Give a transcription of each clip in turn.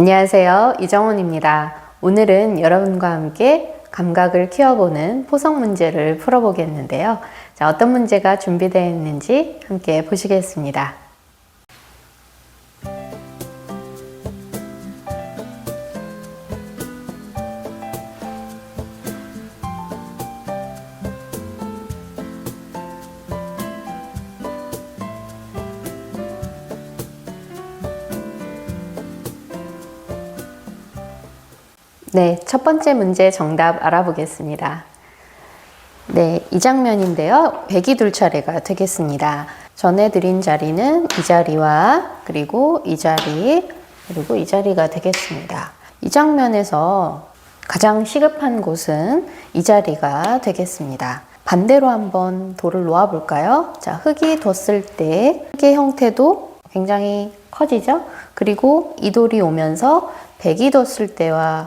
안녕하세요. 이정원입니다. 오늘은 여러분과 함께 감각을 키워보는 포석 문제를 풀어보겠는데요. 자, 어떤 문제가 준비되어 있는지 함께 보시겠습니다. 네, 첫 번째 문제 정답 알아보겠습니다. 네, 이 장면인데요. 백이 둘 차례가 되겠습니다. 전에 드린 자리는 이 자리와 그리고 이 자리 그리고 이 자리가 되겠습니다. 이 장면에서 가장 시급한 곳은 이 자리가 되겠습니다. 반대로 한번 돌을 놓아 볼까요? 자, 흙이 뒀을 때 흙의 형태도 굉장히 커지죠? 그리고 이 돌이 오면서 백이 뒀을 때와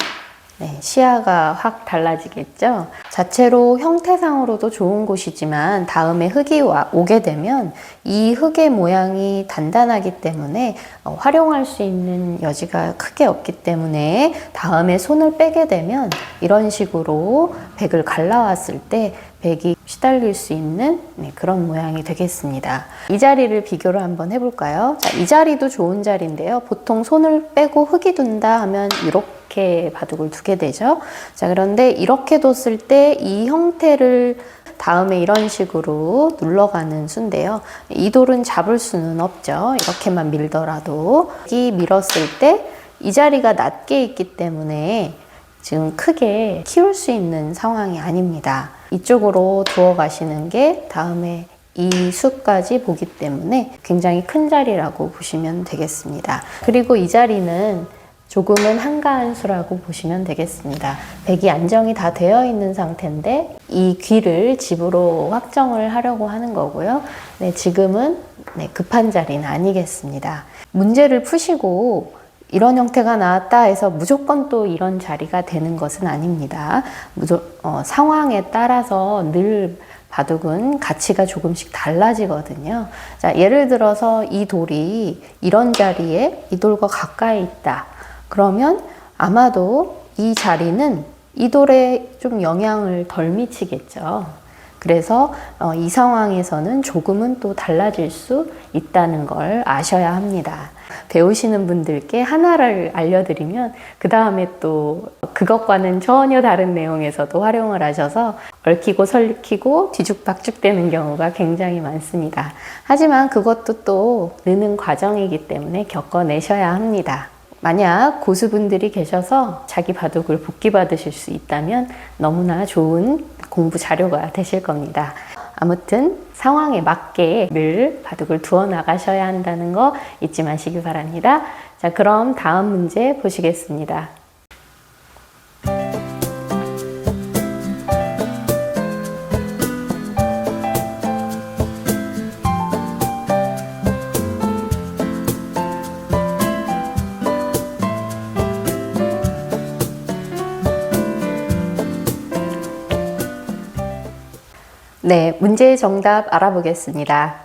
네, 시야가 확 달라지겠죠. 자체로 형태상으로도 좋은 곳이지만 다음에 흙이 와, 오게 되면 이 흙의 모양이 단단하기 때문에 어, 활용할 수 있는 여지가 크게 없기 때문에 다음에 손을 빼게 되면 이런 식으로 백을 갈라왔을 때 백이 시달릴 수 있는 네, 그런 모양이 되겠습니다. 이 자리를 비교를 한번 해볼까요? 자, 이 자리도 좋은 자리인데요. 보통 손을 빼고 흙이 둔다 하면 이렇게 바둑을 두게 되죠. 자, 그런데 이렇게 뒀을 때 이 형태를 다음에 이런 식으로 눌러가는 수인데요. 이 돌은 잡을 수는 없죠. 이렇게만 밀더라도. 이 밀었을 때 이 자리가 낮게 있기 때문에 지금 크게 키울 수 있는 상황이 아닙니다. 이쪽으로 두어 가시는 게 다음에 이 수까지 보기 때문에 굉장히 큰 자리라고 보시면 되겠습니다. 그리고 이 자리는 조금은 한가한 수라고 보시면 되겠습니다. 백이 안정이 다 되어 있는 상태인데 이 귀를 집으로 확정을 하려고 하는 거고요. 네, 지금은 네, 급한 자리는 아니겠습니다. 문제를 푸시고 이런 형태가 나왔다 해서 무조건 또 이런 자리가 되는 것은 아닙니다. 무조, 어, 상황에 따라서 늘 바둑은 가치가 조금씩 달라지거든요. 자, 예를 들어서 이 돌이 이런 자리에 이 돌과 가까이 있다. 그러면 아마도 이 자리는 이 돌에 좀 영향을 덜 미치겠죠. 그래서 어, 이 상황에서는 조금은 또 달라질 수 있다는 걸 아셔야 합니다. 배우시는 분들께 하나를 알려드리면 그 다음에 또 그것과는 전혀 다른 내용에서도 활용을 하셔서 얽히고 설키고 뒤죽박죽 되는 경우가 굉장히 많습니다. 하지만 그것도 또 느는 과정이기 때문에 겪어내셔야 합니다. 만약 고수분들이 계셔서 자기 바둑을 복귀 받으실 수 있다면 너무나 좋은 공부 자료가 되실 겁니다. 아무튼 상황에 맞게 늘 바둑을 두어 나가셔야 한다는 거 잊지 마시기 바랍니다. 자, 그럼 다음 문제 보시겠습니다. 네, 문제의 정답 알아보겠습니다.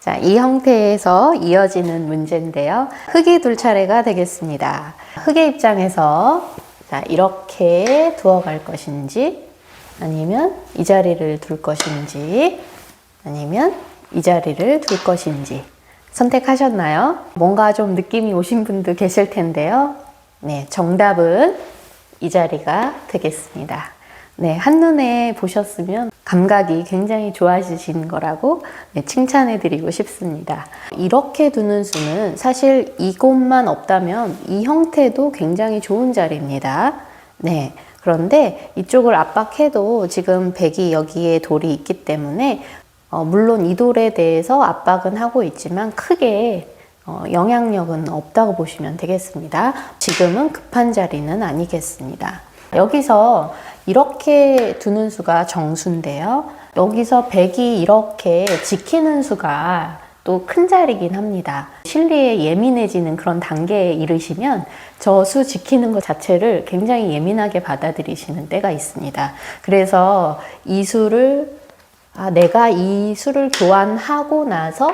자, 이 형태에서 이어지는 문제인데요. 흙이 둘 차례가 되겠습니다. 흙의 입장에서 자, 이렇게 두어 갈 것인지 아니면 이 자리를 둘 것인지 아니면 이 자리를 둘 것인지 선택하셨나요? 뭔가 좀 느낌이 오신 분도 계실 텐데요. 네, 정답은 이 자리가 되겠습니다. 네, 한눈에 보셨으면 감각이 굉장히 좋아지신 거라고 네, 칭찬해 드리고 싶습니다. 이렇게 두는 수는 사실 이곳만 없다면 이 형태도 굉장히 좋은 자리입니다. 네. 그런데 이쪽을 압박해도 지금 백이 여기에 돌이 있기 때문에 어, 물론 이 돌에 대해서 압박은 하고 있지만 크게 어, 영향력은 없다고 보시면 되겠습니다. 지금은 급한 자리는 아니겠습니다. 여기서 이렇게 두는 수가 정수인데요. 여기서 백이 이렇게 지키는 수가 또 큰 자리긴 합니다. 실리에 예민해지는 그런 단계에 이르시면 저 수 지키는 것 자체를 굉장히 예민하게 받아들이시는 때가 있습니다. 그래서 이 수를 아, 내가 이 수를 교환하고 나서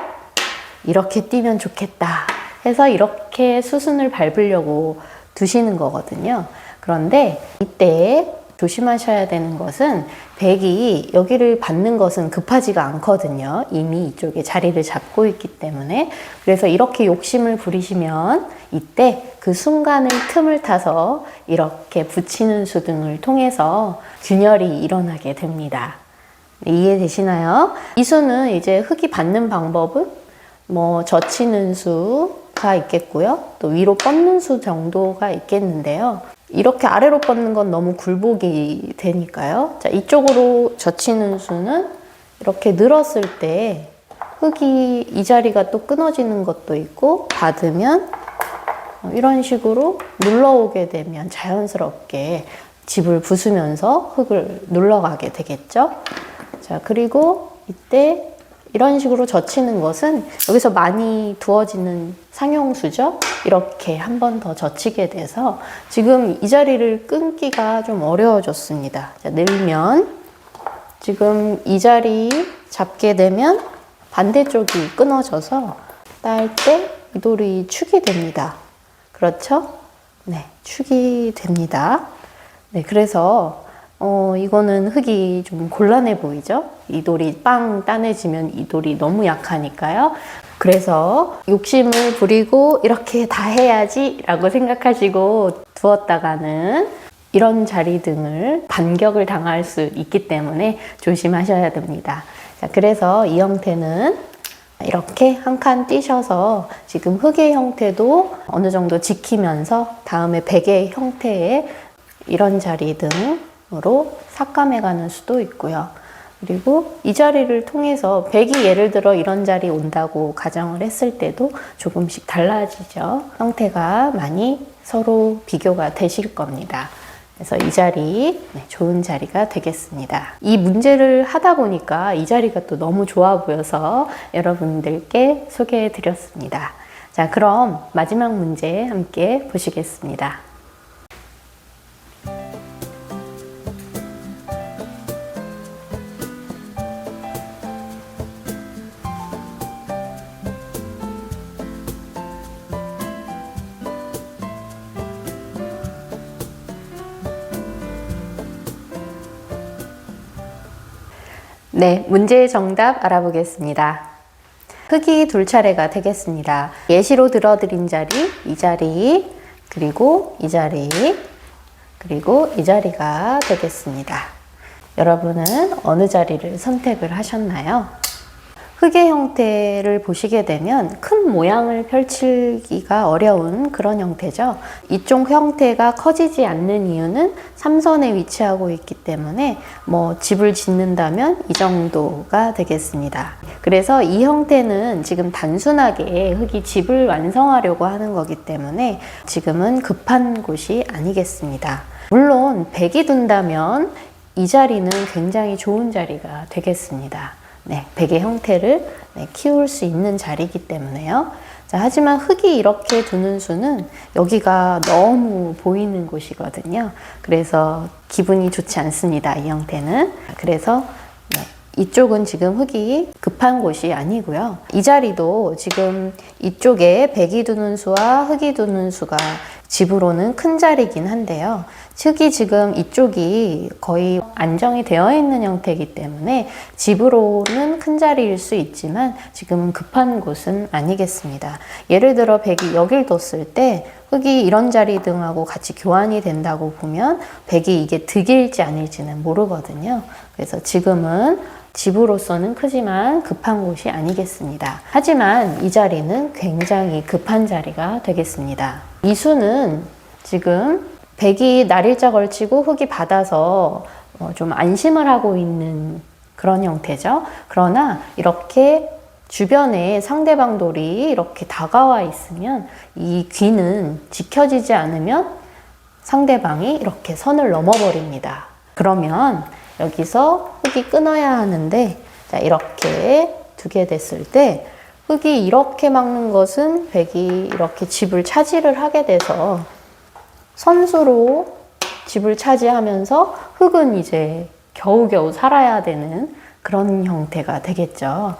이렇게 뛰면 좋겠다 해서 이렇게 수순을 밟으려고 두시는 거거든요. 그런데 이때 조심하셔야 되는 것은 백이 여기를 받는 것은 급하지가 않거든요. 이미 이쪽에 자리를 잡고 있기 때문에. 그래서 이렇게 욕심을 부리시면 이때 그 순간을 틈을 타서 이렇게 붙이는 수 등을 통해서 균열이 일어나게 됩니다. 네, 이해되시나요? 이 수는 이제 흙이 받는 방법은 뭐 젖히는 수가 있겠고요. 또 위로 뻗는 수 정도가 있겠는데요. 이렇게 아래로 뻗는 건 너무 굴복이 되니까요. 자, 이쪽으로 젖히는 수는 이렇게 늘었을 때 흙이 이 자리가 또 끊어지는 것도 있고 받으면 이런 식으로 눌러오게 되면 자연스럽게 집을 부수면서 흙을 눌러가게 되겠죠. 자, 그리고 이때 이런 식으로 젖히는 것은 여기서 많이 두어지는 상용수죠. 이렇게 한 번 더 젖히게 돼서 지금 이 자리를 끊기가 좀 어려워졌습니다. 자, 늘면 지금 이 자리 잡게 되면 반대쪽이 끊어져서 딸 때 이 돌이 축이 됩니다. 그렇죠? 네, 축이 됩니다. 네, 그래서 어, 이거는 흙이 좀 곤란해 보이죠? 이 돌이 빵 따내지면 이 돌이 너무 약하니까요. 그래서 욕심을 부리고 이렇게 다 해야지 라고 생각하시고 두었다가는 이런 자리 등을 반격을 당할 수 있기 때문에 조심하셔야 됩니다. 자, 그래서 이 형태는 이렇게 한 칸 띄셔서 지금 흙의 형태도 어느 정도 지키면서 다음에 베개 형태의 이런 자리 등 으로 삭감해 가는 수도 있고요. 그리고 이 자리를 통해서 백이 예를 들어 이런 자리 온다고 가정을 했을 때도 조금씩 달라지죠. 형태가 많이 서로 비교가 되실 겁니다. 그래서 이 자리 네, 좋은 자리가 되겠습니다. 이 문제를 하다 보니까 이 자리가 또 너무 좋아 보여서 여러분들께 소개해 드렸습니다. 자, 그럼 마지막 문제 함께 보시겠습니다. 네, 문제의 정답 알아보겠습니다. 흙이 둘 차례가 되겠습니다. 예시로 들어드린 자리, 이 자리, 그리고 이 자리, 그리고 이 자리가 되겠습니다. 여러분은 어느 자리를 선택을 하셨나요? 흙의 형태를 보시게 되면 큰 모양을 펼치기가 어려운 그런 형태죠. 이쪽 형태가 커지지 않는 이유는 삼선에 위치하고 있기 때문에 뭐 집을 짓는다면 이 정도가 되겠습니다. 그래서 이 형태는 지금 단순하게 흙이 집을 완성하려고 하는 거기 때문에 지금은 급한 곳이 아니겠습니다. 물론 백이 둔다면 이 자리는 굉장히 좋은 자리가 되겠습니다. 네, 베개 형태를 네, 키울 수 있는 자리이기 때문에요. 자, 하지만 흙이 이렇게 두는 수는 여기가 너무 보이는 곳이거든요. 그래서 기분이 좋지 않습니다. 이 형태는. 그래서 네, 이쪽은 지금 흙이 급한 곳이 아니고요. 이 자리도 지금 이쪽에 백이 두는 수와 흙이 두는 수가 집으로는 큰 자리긴 한데요. 흙이 지금 이쪽이 거의 안정이 되어 있는 형태이기 때문에 집으로는 큰 자리일 수 있지만 지금은 급한 곳은 아니겠습니다. 예를 들어 백이 여길 뒀을 때 흙이 이런 자리 등하고 같이 교환이 된다고 보면 백이 이게 득일지 아닐지는 모르거든요. 그래서 지금은 집으로서는 크지만 급한 곳이 아니겠습니다. 하지만 이 자리는 굉장히 급한 자리가 되겠습니다. 이 수는 지금 백이 날일자 걸치고 흙이 받아서 어, 좀 안심을 하고 있는 그런 형태죠. 그러나 이렇게 주변에 상대방 돌이 이렇게 다가와 있으면 이 귀는 지켜지지 않으면 상대방이 이렇게 선을 넘어버립니다. 그러면 여기서 흙이 끊어야 하는데 자, 이렇게 두게 됐을 때 흙이 이렇게 막는 것은 백이 이렇게 집을 차지를 하게 돼서 선수로 집을 차지하면서 흙은 이제 겨우겨우 살아야 되는 그런 형태가 되겠죠.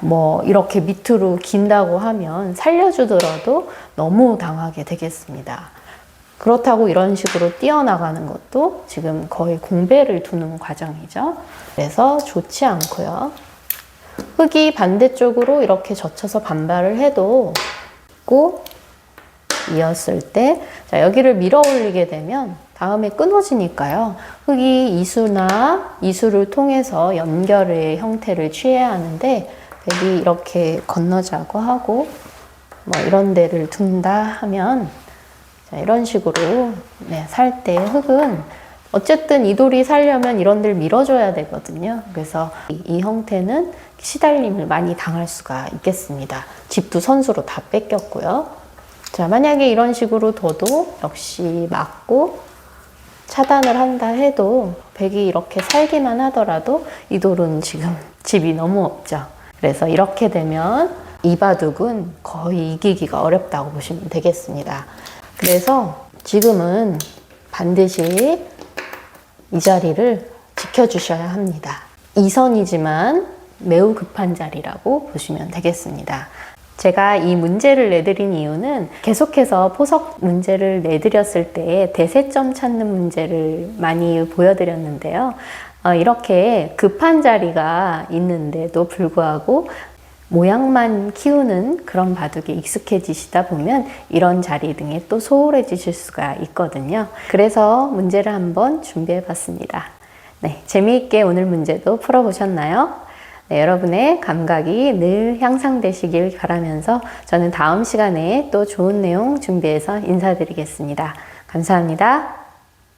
뭐 이렇게 밑으로 긴다고 하면 살려주더라도 너무 당하게 되겠습니다. 그렇다고 이런 식으로 뛰어나가는 것도 지금 거의 공배를 두는 과정이죠. 그래서 좋지 않고요. 흙이 반대쪽으로 이렇게 젖혀서 반발을 해도 고 이었을 때 자, 여기를 밀어 올리게 되면 다음에 끊어지니까요. 흙이 이수나 이수를 통해서 연결의 형태를 취해야 하는데 백이 이렇게 건너자고 하고 뭐 이런 데를 둔다 하면 자, 이런 식으로 네, 살 때 흙은 어쨌든 이 돌이 살려면 이런 데를 밀어줘야 되거든요. 그래서 이, 이 형태는 시달림을 많이 당할 수가 있겠습니다. 집도 선수로 다 뺏겼고요. 자, 만약에 이런 식으로 둬도 역시 맞고 차단을 한다 해도 백이 이렇게 살기만 하더라도 이 돌은 지금 집이 너무 없죠. 그래서 이렇게 되면 이 바둑은 거의 이기기가 어렵다고 보시면 되겠습니다. 그래서 지금은 반드시 이 자리를 지켜주셔야 합니다. 2선이지만 매우 급한 자리라고 보시면 되겠습니다. 제가 이 문제를 내드린 이유는 계속해서 포석 문제를 내드렸을 때 대세점 찾는 문제를 많이 보여드렸는데요. 어, 이렇게 급한 자리가 있는데도 불구하고 모양만 키우는 그런 바둑에 익숙해지시다 보면 이런 자리 등에 또 소홀해지실 수가 있거든요. 그래서 문제를 한번 준비해 봤습니다. 네, 재미있게 오늘 문제도 풀어보셨나요? 네, 여러분의 감각이 늘 향상되시길 바라면서 저는 다음 시간에 또 좋은 내용 준비해서 인사드리겠습니다. 감사합니다.